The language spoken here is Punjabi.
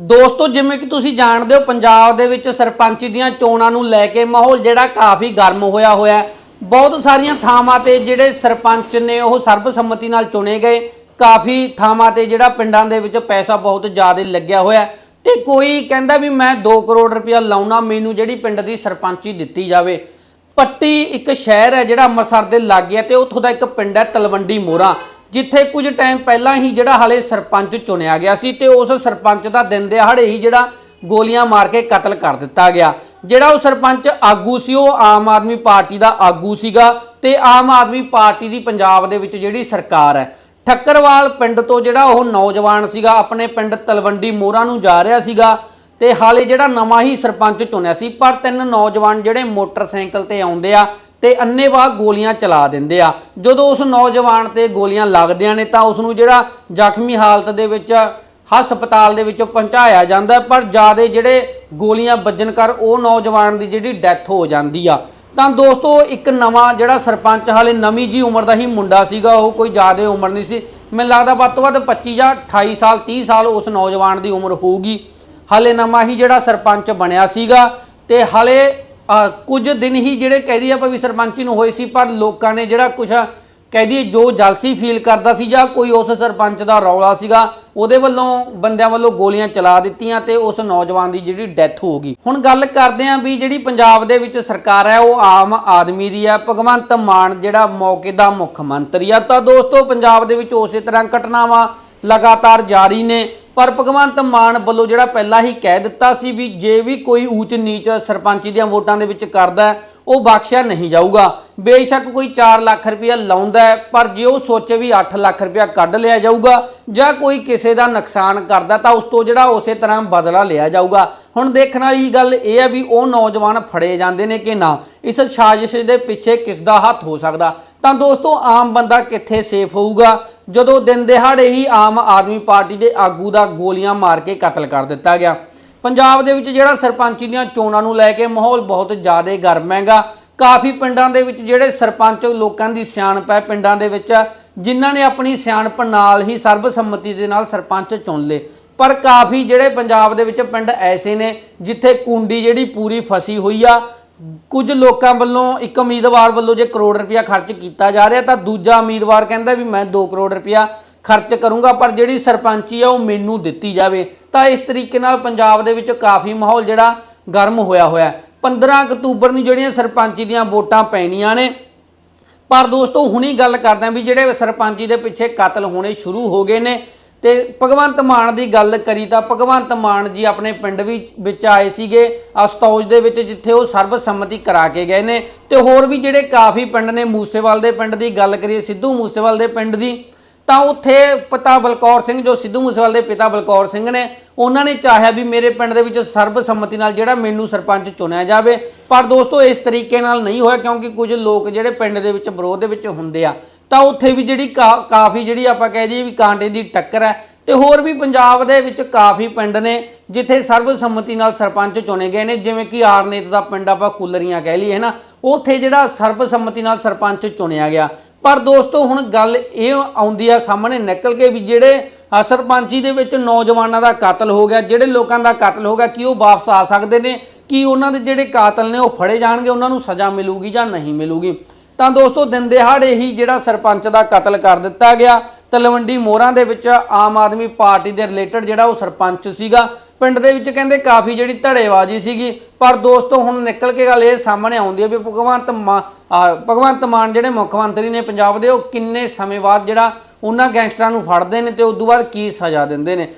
ਦੋਸਤੋ, ਜਿਵੇਂ ਕਿ ਤੁਸੀਂ ਜਾਣਦੇ ਹੋ, ਪੰਜਾਬ ਦੇ ਵਿੱਚ ਸਰਪੰਚ ਦੀਆਂ ਚੋਣਾਂ ਨੂੰ ਲੈ ਕੇ ਮਾਹੌਲ ਜਿਹੜਾ ਕਾਫੀ ਗਰਮ ਹੋਇਆ ਹੋਇਆ ਬਹੁਤ ਸਾਰੀਆਂ ਥਾਵਾਂ ਤੇ ਜਿਹੜੇ ਸਰਪੰਚ ਨੇ ਉਹ ਸਰਬਸੰਮਤੀ ਨਾਲ ਚੁਣੇ ਗਏ। ਕਾਫੀ ਥਾਵਾਂ ਤੇ ਜਿਹੜਾ ਪਿੰਡਾਂ ਦੇ ਵਿੱਚ ਪੈਸਾ ਬਹੁਤ ਜ਼ਿਆਦਾ ਲੱਗਿਆ ਹੋਇਆ ਹੈ। ਤੇ ਕੋਈ ਕਹਿੰਦਾ ਵੀ ਮੈਂ 2 ਕਰੋੜ ਰੁਪਇਆ ਲਾਉਣਾ, ਮੈਨੂੰ ਜਿਹੜੀ ਪਿੰਡ ਦੀ ਸਰਪੰਚੀ ਦਿੱਤੀ ਜਾਵੇ। ਪੱਟੀ ਇੱਕ ਸ਼ਹਿਰ ਹੈ ਜਿਹੜਾ ਅੰਮ੍ਰਿਤਸਰ ਦੇ ਲਾਗੇ ਹੈ ਤੇ ਉੱਥੋਂ ਦਾ ਇੱਕ ਪਿੰਡ ਹੈ ਤਲਵੰਡੀ ਮੋਰਾ। ਜਿੱਥੇ ਕੁਝ ਟਾਈਮ ਪਹਿਲਾਂ ਹੀ ਜਿਹੜਾ ਹਾਲੇ ਸਰਪੰਚ ਚੁਣਿਆ ਗਿਆ ਸੀ ਤੇ ਉਸ ਸਰਪੰਚ ਦਾ ਦਿਨ ਦਿਹਾੜੇ ਹੀ ਜਿਹੜਾ ਗੋਲੀਆਂ ਮਾਰ ਕੇ ਕਤਲ ਕਰ ਦਿੱਤਾ ਗਿਆ। ਜਿਹੜਾ ਉਹ ਸਰਪੰਚ ਆਗੂ ਸੀ, ਉਹ ਆਮ ਆਦਮੀ ਪਾਰਟੀ ਦਾ ਆਗੂ ਸੀਗਾ ਤੇ ਆਮ ਆਦਮੀ ਪਾਰਟੀ ਦੀ ਪੰਜਾਬ ਦੇ ਵਿੱਚ ਜਿਹੜੀ ਸਰਕਾਰ ਹੈ, ਠੱਕਰਵਾਲ ਪਿੰਡ ਤੋਂ ਜਿਹੜਾ ਉਹ ਨੌਜਵਾਨ ਸੀਗਾ, ਆਪਣੇ ਪਿੰਡ ਤਲਵੰਡੀ ਮੋਰਾ ਨੂੰ ਜਾ ਰਿਹਾ ਸੀਗਾ ਤੇ ਹਾਲੇ ਜਿਹੜਾ ਨਵਾਂ ਹੀ ਸਰਪੰਚ ਚੁਣਿਆ ਸੀ, ਪਰ ਤਿੰਨ ਨੌਜਵਾਨ ਜਿਹੜੇ ਮੋਟਰਸਾਈਕਲ ਤੇ ਆਉਂਦੇ ਆ ਤੇ ਅੰਨੇਵਾਹ ਗੋਲੀਆਂ ਚਲਾ ਦਿੰਦੇ ਆ। ਜਦੋਂ ਉਸ ਨੌਜਵਾਨ ਤੇ ਗੋਲੀਆਂ ਲੱਗਦੀਆਂ ਨੇ ਤਾਂ ਉਸ ਨੂੰ ਜਿਹੜਾ ਜ਼ਖਮੀ ਹਾਲਤ ਦੇ ਵਿੱਚ, ਹਸਪਤਾਲ ਦੇ ਵਿੱਚੋਂ ਪਹੁੰਚਾਇਆ ਜਾਂਦਾ ਪਰ ਜਿਆਦੇ ਜਿਹੜੇ ਗੋਲੀਆਂ ਵੱਜਣ ਕਰ ਉਹ ਨੌਜਵਾਨ ਦੀ ਜਿਹੜੀ ਡੈਥ ਹੋ ਜਾਂਦੀ ਆ। ਤਾਂ ਦੋਸਤੋ, ਇੱਕ ਨਵਾਂ ਜਿਹੜਾ ਸਰਪੰਚ ਹਾਲੇ ਨਵੀਂ ਜੀ ਉਮਰ ਦਾ ਹੀ ਮੁੰਡਾ ਸੀਗਾ, ਉਹ ਕੋਈ ਜ਼ਿਆਦਾ ਉਮਰ ਨਹੀਂ ਸੀ। ਮੈਨੂੰ ਲੱਗਦਾ ਵੱਧ ਤੋਂ ਵੱਧ 25 ਜਾਂ 28 ਸਾਲ 30 ਸਾਲ ਉਸ ਨੌਜਵਾਨ ਦੀ ਉਮਰ ਹੋਊਗੀ। ਹਾਲੇ ਨਵਾਂ ਹੀ ਜਿਹੜਾ ਸਰਪੰਚ ਬਣਿਆ ਸੀਗਾ ਤੇ ਹਾਲੇ ਕੁਝ ਦਿਨ ਹੀ ਜਿਹੜੇ ਕਹਿ ਦਈਏ ਆਪਾਂ ਵੀ ਸਰਪੰਚੀ ਨੂੰ ਹੋਏ ਸੀ, ਪਰ ਲੋਕਾਂ ਨੇ ਜਿਹੜਾ ਕੁਝ ਕਹਿ ਦਈਏ ਜੋ ਜਲਸੀ ਫੀਲ ਕਰਦਾ ਸੀ ਜਾਂ ਕੋਈ ਉਸ ਸਰਪੰਚ ਦਾ ਰੌਲਾ ਸੀਗਾ, ਉਹਦੇ ਵੱਲੋਂ ਬੰਦਿਆਂ ਵੱਲੋਂ ਗੋਲੀਆਂ ਚਲਾ ਦਿੱਤੀਆਂ ਤੇ ਉਸ ਨੌਜਵਾਨ ਦੀ ਜਿਹੜੀ ਡੈਥ ਹੋ ਗਈ। ਹੁਣ ਗੱਲ ਕਰਦੇ ਆਂ ਵੀ ਜਿਹੜੀ ਪੰਜਾਬ ਦੇ ਵਿੱਚ ਸਰਕਾਰ ਹੈ, ਉਹ ਆਮ ਆਦਮੀ ਦੀ ਹੈ। ਭਗਵੰਤ ਮਾਨ ਜਿਹੜਾ ਮੌਕੇ ਦਾ ਮੁੱਖ ਮੰਤਰੀ ਆ। ਤਾਂ ਦੋਸਤੋ, ਪੰਜਾਬ ਦੇ ਵਿੱਚ ਉਸੇ ਤਰ੍ਹਾਂ ਘਟਨਾਵਾਂ ਲਗਾਤਾਰ ਜਾਰੀ ਨੇ। ਪਰ ਭਗਵੰਤ ਮਾਨ ਵੱਲੋਂ ਜਿਹੜਾ ਪਹਿਲਾਂ ਹੀ ਕਹਿ ਦਿੱਤਾ ਸੀ ਵੀ ਜੇ ਵੀ ਕੋਈ ਊਚ ਨੀਚ ਸਰਪੰਚੀ ਦੀਆਂ ਵੋਟਾਂ ਦੇ ਵਿੱਚ ਕਰਦਾ ਉਹ ਬਖਸ਼ਿਆ ਨਹੀਂ ਜਾਊਗਾ। ਬੇਸ਼ੱਕ ਕੋਈ 4 ਲੱਖ ਰੁਪਇਆ ਲਾਉਂਦਾ ਹੈ, ਪਰ ਜੇ ਉਹ ਸੋਚੇ ਵੀ 8 ਲੱਖ ਰੁਪਇਆ ਕੱਢ ਲਿਆ ਜਾਊਗਾ ਜਾਂ ਕੋਈ ਕਿਸੇ ਦਾ ਨੁਕਸਾਨ ਕਰਦਾ ਤਾਂ ਉਸ ਤੋਂ ਜਿਹੜਾ ਉਸੇ ਤਰ੍ਹਾਂ ਬਦਲਾ ਲਿਆ ਜਾਊਗਾ। ਹੁਣ ਦੇਖਣ ਵਾਲੀ ਗੱਲ ਇਹ ਹੈ ਵੀ ਉਹ ਨੌਜਵਾਨ ਫੜੇ ਜਾਂਦੇ ਨੇ ਕਿ ਨਾ। ਇਸ ਸਾਜ਼ਿਸ਼ ਦੇ ਪਿੱਛੇ ਕਿਸ ਦਾ ਹੱਥ ਹੋ ਸਕਦਾ? ਤਾਂ ਦੋਸਤੋ ਆਮ ਬੰਦਾ ਕਿੱਥੇ ਸੇਫ ਹੋਊਗਾ? ਜਦੋਂ ਦਿਨ ਦਿਹਾੜੇ ਹੀ ਆਮ ਆਦਮੀ ਪਾਰਟੀ ਦੇ ਆਗੂ ਦਾ ਗੋਲੀਆਂ ਮਾਰ ਕੇ ਕਤਲ ਕਰ ਦਿੱਤਾ ਗਿਆ। ਪੰਜਾਬ ਦੇ ਵਿੱਚ ਜਿਹੜਾ ਸਰਪੰਚੀ ਦੀਆਂ ਚੋਣਾਂ ਨੂੰ ਲੈ ਕੇ ਮਾਹੌਲ ਬਹੁਤ ਜ਼ਿਆਦਾ ਗਰਮ ਹੈਗਾ। ਕਾਫੀ ਪਿੰਡਾਂ ਦੇ ਵਿੱਚ ਜਿਹੜੇ ਸਰਪੰਚ ਲੋਕਾਂ ਦੀ ਸਿਆਣਪ ਹੈ, ਪਿੰਡਾਂ ਦੇ ਵਿੱਚ ਜਿਨ੍ਹਾਂ ਨੇ ਆਪਣੀ ਸਿਆਣਪ ਨਾਲ ਹੀ ਸਰਬਸੰਮਤੀ ਦੇ ਨਾਲ ਸਰਪੰਚ ਚੁਣ ਲਏ। ਪਰ ਕਾਫੀ ਜਿਹੜੇ ਪੰਜਾਬ ਦੇ ਵਿੱਚ ਪਿੰਡ ਐਸੇ ਨੇ ਜਿੱਥੇ ਕੁੰਡੀ ਜਿਹੜੀ ਪੂਰੀ ਫਸੀ ਹੋਈ ਆ ਕੁਝ ਲੋਕਾਂ ਵੱਲੋਂ ਇੱਕ ਉਮੀਦਵਾਰ ਵੱਲੋਂ ਜੇ ਕਰੋੜ ਰੁਪਇਆ ਖਰਚ ਕੀਤਾ ਜਾ ਰਿਹਾ ਤਾਂ ਦੂਜਾ ਉਮੀਦਵਾਰ ਕਹਿੰਦਾ ਵੀ ਮੈਂ 2 ਕਰੋੜ ਰੁਪਇਆ ਖਰਚ ਕਰੂੰਗਾ, ਪਰ ਜਿਹੜੀ ਸਰਪੰਚੀ ਆ ਉਹ ਮੈਨੂੰ ਦਿੱਤੀ ਜਾਵੇ। ਤਾਂ ਇਸ ਤਰੀਕੇ ਨਾਲ ਪੰਜਾਬ ਦੇ ਵਿੱਚ ਕਾਫੀ ਮਾਹੌਲ ਜਿਹੜਾ ਗਰਮ ਹੋਇਆ ਹੋਇਆ ਹੈ। 15 ਅਕਤੂਬਰ ਨੂੰ ਜਿਹੜੀਆਂ ਸਰਪੰਚੀ ਦੀਆਂ ਵੋਟਾਂ ਪੈਣੀਆਂ ਨੇ, ਪਰ ਦੋਸਤੋ ਹੁਣੀ ਗੱਲ ਕਰਦੇ ਹਾਂ ਵੀ ਜਿਹੜੇ ਸਰਪੰਚੀ ਦੇ ਪਿੱਛੇ ਕਤਲ ਹੋਣੇ ਸ਼ੁਰੂ ਹੋ ਗਏ ਨੇ ਤੇ ਭਗਵੰਤ ਮਾਨ ਦੀ ਗੱਲ ਕਰੀ ਤਾਂ ਭਗਵੰਤ ਮਾਨ ਜੀ ਆਪਣੇ ਪਿੰਡ ਵੀ ਵਿੱਚ ਆਏ ਸੀਗੇ, ਅਸਤੌਜ ਦੇ ਵਿੱਚ ਜਿੱਥੇ ਉਹ ਸਰਬਸੰਮਤੀ ਕਰਾ ਕੇ ਗਏ ਨੇ। ਤੇ ਹੋਰ ਵੀ ਜਿਹੜੇ ਕਾਫੀ ਪਿੰਡ ਨੇ, ਮੂਸੇਵਾਲ ਦੇ ਪਿੰਡ ਦੀ ਗੱਲ ਕਰੀਏ, ਸਿੱਧੂ ਮੂਸੇਵਾਲ ਦੇ ਪਿੰਡ ਦੀ, ਤਾਂ ਉੱਥੇ ਪਿਤਾ ਬਲਕੌਰ ਸਿੰਘ, ਜੋ ਸਿੱਧੂ ਮੂਸੇਵਾਲ ਦੇ ਪਿਤਾ ਬਲਕੌਰ ਸਿੰਘ ਨੇ, ਉਹਨਾਂ ਨੇ ਚਾਹਿਆ ਵੀ ਮੇਰੇ ਪਿੰਡ ਦੇ ਵਿੱਚ ਸਰਬਸੰਮਤੀ ਨਾਲ ਜਿਹੜਾ ਮੈਨੂੰ ਸਰਪੰਚ ਚੁਣਿਆ ਜਾਵੇ। ਪਰ ਦੋਸਤੋ, ਇਸ ਤਰੀਕੇ ਨਾਲ ਨਹੀਂ ਹੋਇਆ, ਕਿਉਂਕਿ ਕੁਝ ਲੋਕ ਜਿਹੜੇ ਪਿੰਡ ਦੇ ਵਿੱਚ ਵਿਰੋਧ ਦੇ ਵਿੱਚ ਹੁੰਦੇ ਆ ਤਾਂ ਉੱਥੇ ਵੀ ਜਿਹੜੀ ਕਾ- ਕਾਫੀ ਜਿਹੜੀ ਆਪਾਂ ਕਹਿ ਦਈਏ ਵੀ ਕਾਂਟੇ ਦੀ ਟੱਕਰ ਹੈ ਤੇ ਹੋਰ ਵੀ ਪੰਜਾਬ ਦੇ ਵਿੱਚ ਕਾਫੀ ਪਿੰਡ ਨੇ ਜਿੱਥੇ ਸਰਬਸੰਮਤੀ ਨਾਲ ਸਰਪੰਚ ਚੁਣੇ ਗਏ ਨੇ ਜਿਵੇਂ ਕਿ ਆਰਨੇਤ ਦਾ ਪਿੰਡ ਆਪਾਂ ਕੁਲਰੀਆਂ ਕਹਿ ਲਈਏ ਹੈ ਨਾ? ਉੱਥੇ ਜਿਹੜਾ ਸਰਬਸੰਮਤੀ ਨਾਲ ਸਰਪੰਚ ਚੁਣਿਆ ਗਿਆ। ਪਰ ਦੋਸਤੋ ਹੁਣ ਗੱਲ ਇਹ ਆਉਂਦੀ ਆ ਸਾਹਮਣੇ ਨਿਕਲ ਕੇ ਵੀ ਜਿਹੜੇ ਅ, ਸਰਪੰਚੀ ਦੇ ਵਿੱਚ ਨੌਜਵਾਨਾਂ ਦਾ ਕਤਲ ਹੋ ਗਿਆ ਜਿਹੜੇ ਲੋਕਾਂ ਦਾ ਕਤਲ ਹੋ ਗਿਆ ਕੀ ਉਹ ਵਾਪਸ ਆ ਸਕਦੇ ਨੇ? ਕੀ ਉਹਨਾਂ ਦੇ ਜਿਹੜੇ ਕਾਤਲ ਨੇ ਉਹ ਫੜੇ ਜਾਣਗੇ? ਉਹਨਾਂ ਨੂੰ ਸਜ਼ਾ ਮਿਲੂਗੀ ਜਾਂ ਨਹੀਂ ਮਿਲੂਗੀ? ਤਾਂ ਦੋਸਤੋ ਦਿਨ ਦਿਹਾੜੇ ਹੀ ਜਿਹੜਾ ਸਰਪੰਚ ਦਾ ਕਤਲ ਕਰ ਦਿੱਤਾ ਗਿਆ। ਤਲਵੰਡੀ ਮੋਹਰਾਂ ਦੇ ਵਿੱਚ ਆਮ ਆਦਮੀ ਪਾਰਟੀ ਦੇ ਰਿਲੇਟਡ ਜਿਹੜਾ ਉਹ ਸਰਪੰਚ ਸੀਗਾ। ਪਿੰਡ ਦੇ ਵਿੱਚ ਕਹਿੰਦੇ ਕਾਫੀ ਜਿਹੜੀ ਧੜੇਬਾਜ਼ੀ ਸੀਗੀ। ਪਰ ਦੋਸਤੋ ਹੁਣ ਨਿਕਲ ਕੇ ਗੱਲ ਇਹ ਸਾਹਮਣੇ ਆਉਂਦੀ ਹੈ ਵੀ ਭਗਵੰਤ ਮਾਨ ਭਗਵੰਤ ਮਾਨ ਜਿਹੜੇ ਮੁੱਖ ਮੰਤਰੀ ਨੇ ਪੰਜਾਬ ਦੇ, ਉਹ ਕਿੰਨੇ ਸਮੇਂ ਬਾਅਦ ਜਿਹੜਾ ਉਹਨਾਂ ਗੈਂਗਸਟਰਾਂ ਨੂੰ ਫੜਦੇ ਨੇ ਤੇ ਉਸ ਤੋਂ ਬਾਅਦ ਕੀ ਸਜ਼ਾ ਦਿੰਦੇ ਨੇ।